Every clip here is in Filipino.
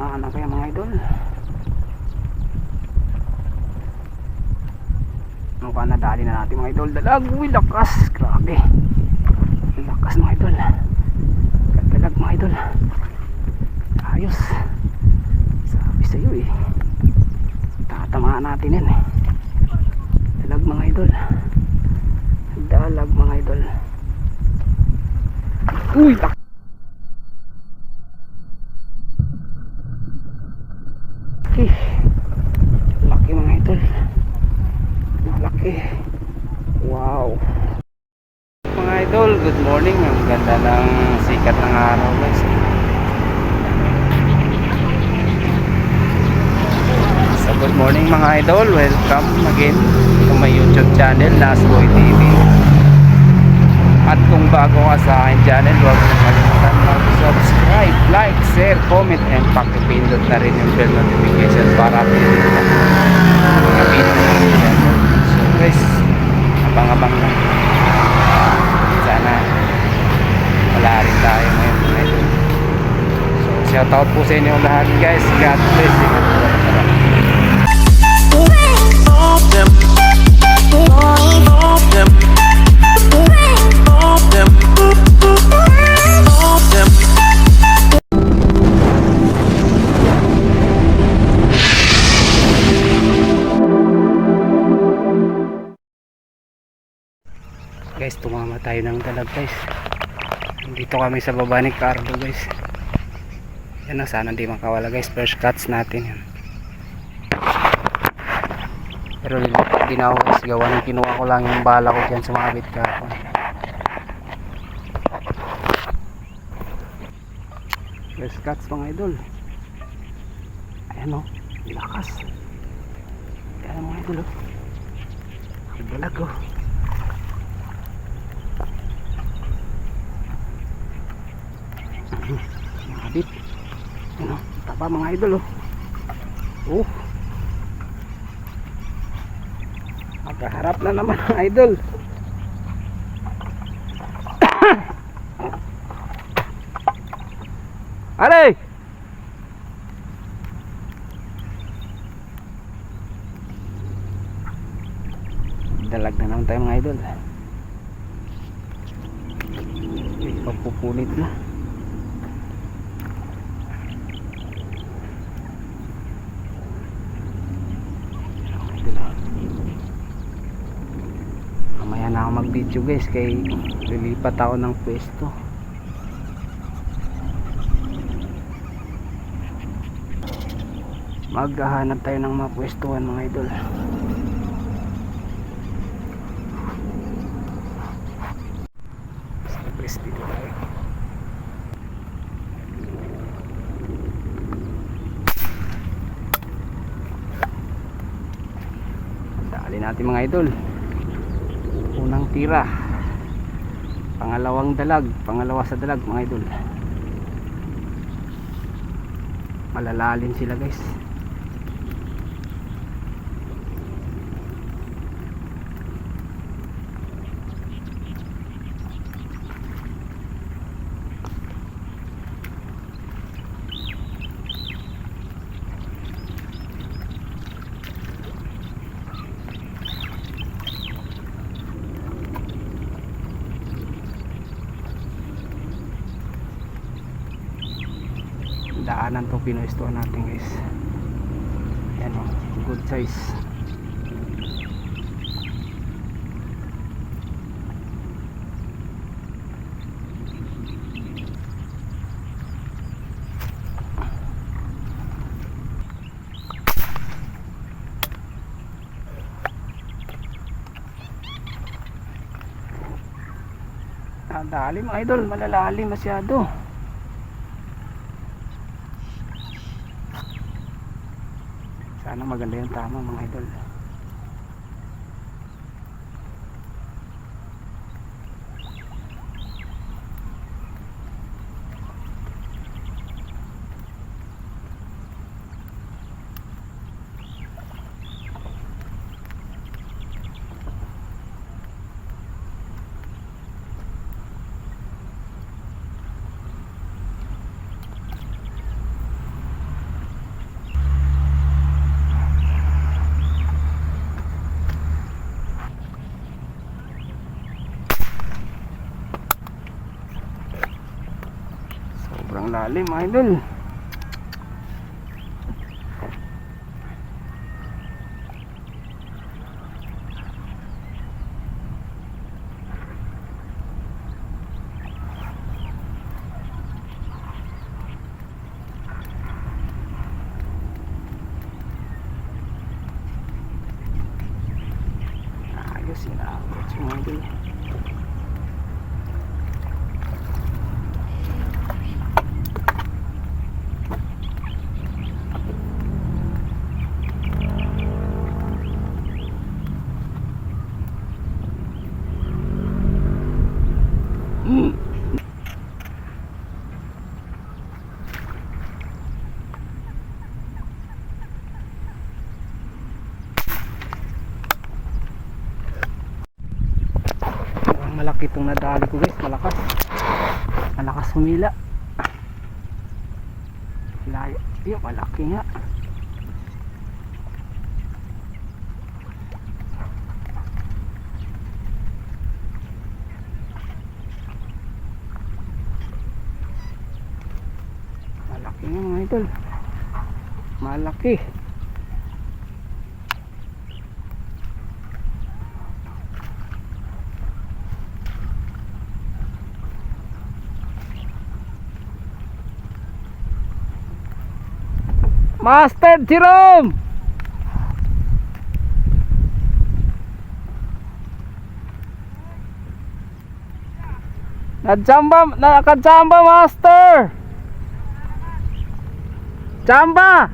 Tamaan na kaya mga idol. Mukha na dali na natin mga idol. Dalag, uy lakas. Grabe. Lakas mga idol. Dalag mga idol. Ayos. Sabi sa iyo eh. Tatamaan natin yan eh. Dalag mga idol. Dalag mga idol. Uy, laki. Laki. Laki mga idol. Laki. Wow. Mga idol, good morning. Ang ganda ng sikat ng araw guys. So good morning mga idol. Welcome again to my YouTube channel, Nasboy TV. At kung bago ka sa akin channel, huwag mo kalimutan mag-subscribe, like, share, comment, and pakipindot na rin yung bell notification para ka sa mga video natin dyan. So guys, abang-abang lang. Sana wala rin tayo ngayon. So shout out po sa inyo lahat guys. God bless you. Tayo ng dalag guys. Dito kami sa baba ni Cardo guys. Yan na sana di makawala guys. First cuts natin yan pero di na ako guys gawa ng kinuha ko lang yung bala ko dyan sa mga bit kahapon first cuts mga idol. Ayan o lakas. Ayan mga idol o ang dalag o Nakabit. Ano, taba mga idol oh. Oh. Magkaharap na naman mga idol. Aray! Dalag na naman tayo mga idol. Eh, pagpupunit na. mamaya na ako mag video guys kay lilipat ako ng pwesto. Maghahanap tayo ng mga pwestuhan mga idol. Sa pwesto natin mga idol tira. Pangalawang dalag pangalawa sa dalag mga idol. Malalalim sila guys pinuestuhan natin guys. Yan o good size. Dali mga idol. Malalalim masyado Sana maganda yung tama mga idol. Lalim idol. Ayos yun ako. Mga idol. Malaki itong nadali ko guys, malakas. Malakas humila. Layo. Yung malaki nga. Malaki nga mga idol. Malaki. Master Jerome! Nadzamba, nakadzamba master! Jamba!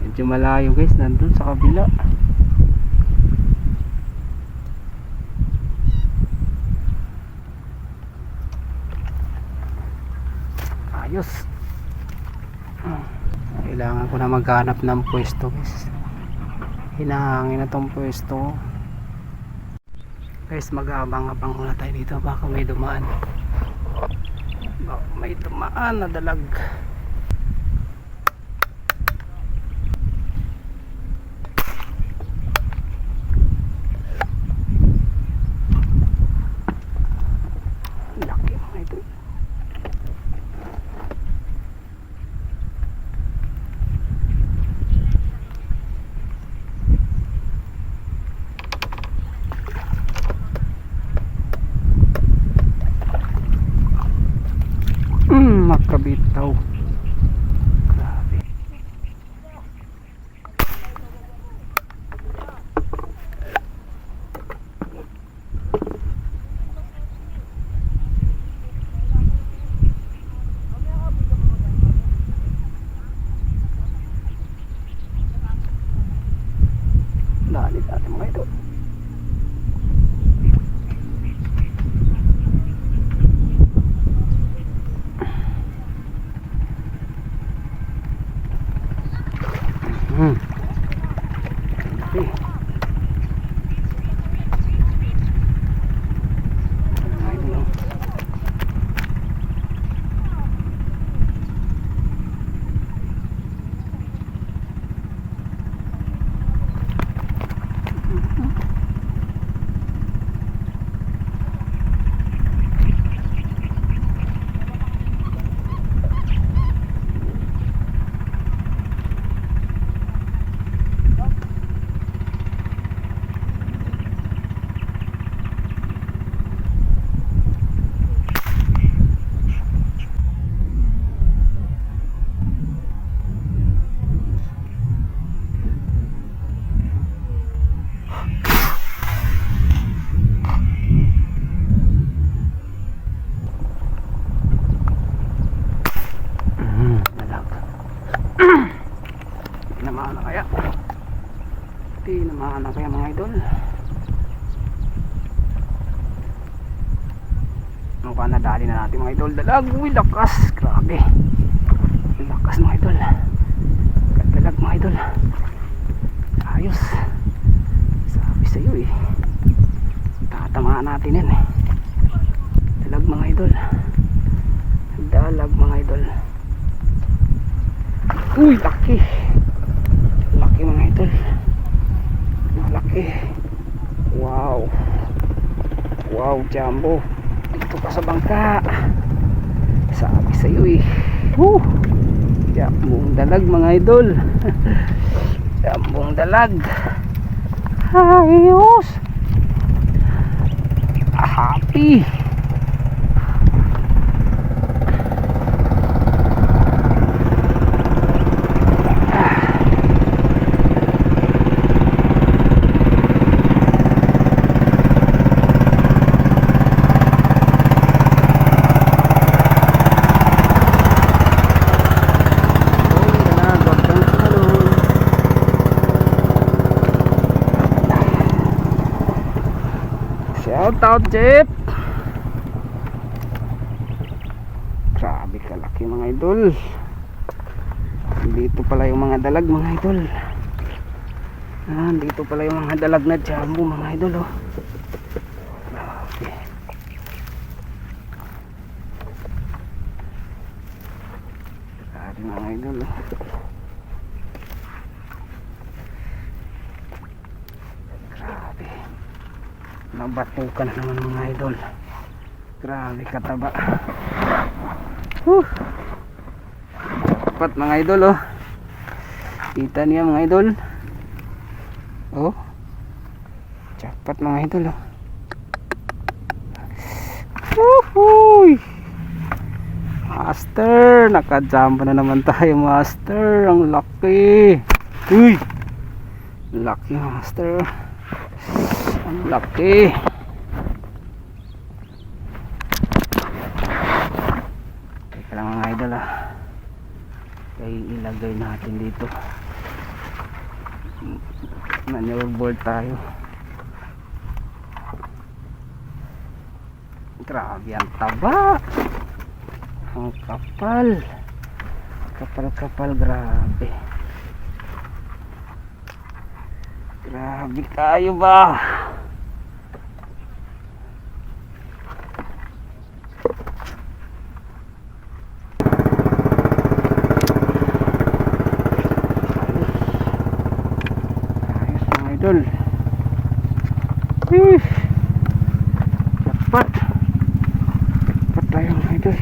Medyo malayo guys, nandun sa kabila. Ayos kailangan ko na maghanap ng pwesto guys. Hinahangin na tong pwesto. Guys mag-aabang-abang muna tayo dito. Baka may dumaan. Baka may dumaan na dalag tàu natin mga idol. Dalag uy lakas. Grabe. Lakas mga idol. Dalag mga idol. Ayos. Sabi sa iyo eh. Tatamaan natin yan eh. Dalag mga idol. Dalag mga idol. Uy laki. Laki mga idol. Laki. Wow. Wow jumbo dito pa sa bangka. Sabi sa iyo eh. Woo! jambong dalag mga idol. Jambong dalag. Ayos happy Out Jeep Grabe kalaki mga idol. Dito pala yung mga dalag mga idol. Ah, Dito pala yung mga dalag na jumbo mga idol oh. Grabe Grabe mga idol oh. Grabe Nabatukan na naman mga idol. Grabe kataba Whew. Dapat mga idol oh. Kita niya mga idol. Oh. Jackpot mga idol oh. Woohoo! Master Nakajump na naman tayo master. Ang laki. Uy! Laki master Ang laki. Teka lang mga idol ah. Kaya ilagay natin dito. Manure board tayo. Grabe ang taba. Ang kapal. Kapal kapal grabe. Grabe kayo ba Ayos mga idol. Eh. Dapat. Dapat tayo mga idol.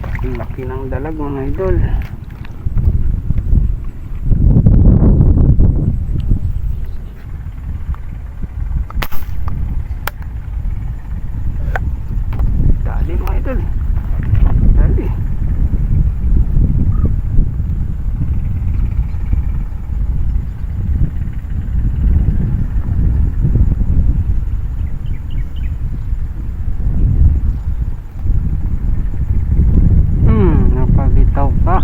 Ang Laki ng dalag mga idol. Dali mga idol. Dali. Hmm, napabitaw pa.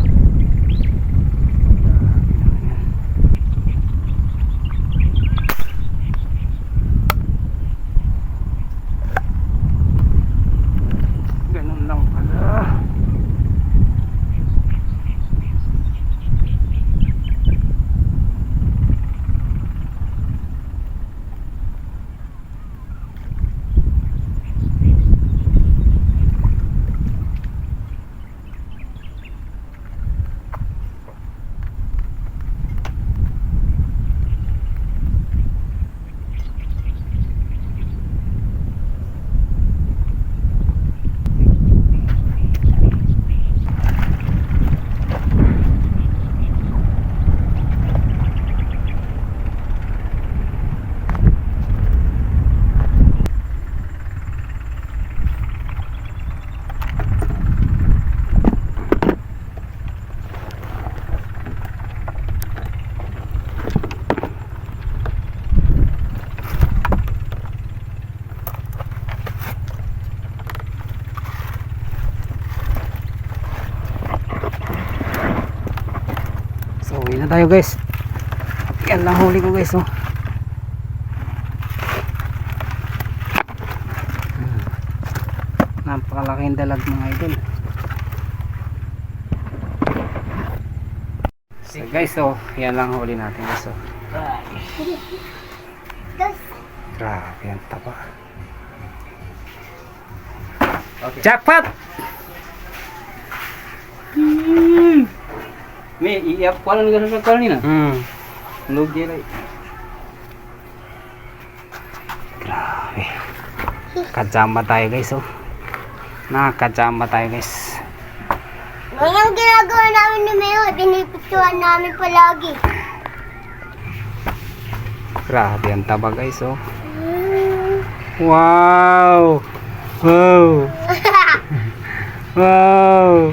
Ganun lang pala. So, uwi na tayo guys. Yan lang huli ko guys, oh. Napakalaking dalag mga idol. So guys, so, yan lang huli natin guys, oh. Grabe, ang taba. Jackpot! Hmm. May iiyak ko lang nila sa kanina. Hmm. Lugi rin. Grabe. Kajama tayo guys oh. Nakakajama tayo guys. Ngayon ginagawa namin ni Mayo, pinipicturan namin palagi. Grabe ang taba guys oh. Wow! Wow! Wow!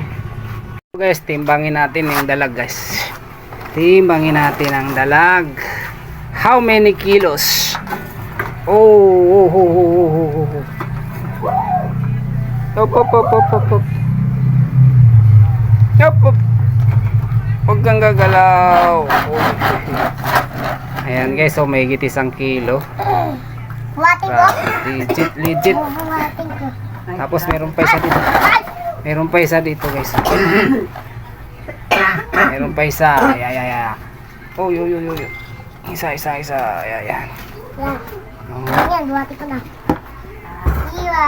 Guys, timbangin natin yung dalag guys. Timbangin natin ang dalag. How many kilos? Oh, oh, oh, oh, oh, oh, oh. Op, op, op, op, op. Op, op. Huwag kang gagalaw. Ayan guys, so may higit isang kilo. Ah, legit, legit. Tapos meron pa isa dito. Meron pa isa dito guys. meron pa isa. Ay, ay, ay, ay. Oh, yo, yo, yo. Isa, isa, isa. Ay, ay. Yan. Oh. Yan, buhatin ko na. Iwa.